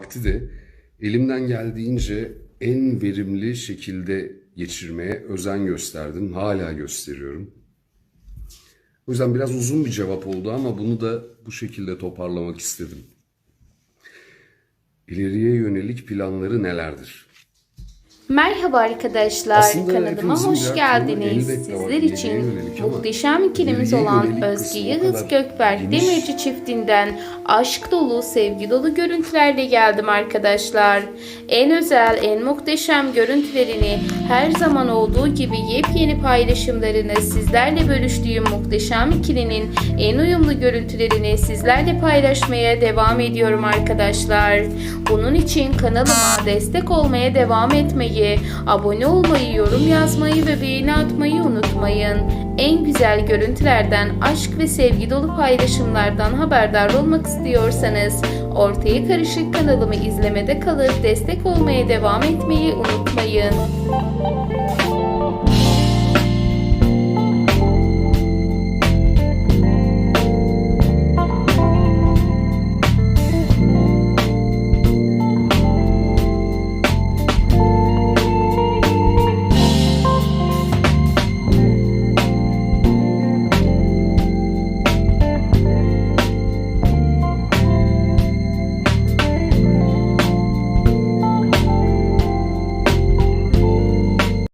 vakti de elimden geldiğince en verimli şekilde geçirmeye özen gösterdim. Hala gösteriyorum. O yüzden biraz uzun bir cevap oldu ama bunu da bu şekilde toparlamak istedim. İleriye yönelik planları nelerdir? Merhaba arkadaşlar, Aslında kanalıma hoş geldiniz. Sizler için muhteşem ikilimiz olan Özge kadar Gökberk. Demirci çiftinden aşk dolu, sevgi dolu görüntülerle geldim arkadaşlar. En özel, en muhteşem görüntülerini her zaman olduğu gibi yepyeni paylaşımlarını sizlerle bölüştüğüm muhteşem ikilinin en uyumlu görüntülerini sizlerle paylaşmaya devam ediyorum arkadaşlar. Bunun için kanalıma destek olmaya devam etmeyi, abone olmayı, yorum yazmayı ve beğeni atmayı unutmayın. En güzel görüntülerden, aşk ve sevgi dolu paylaşımlardan haberdar olmak istiyorsanız Ortaya Karışık kanalımı izlemede kalıp destek olmaya devam etmeyi unutmayın.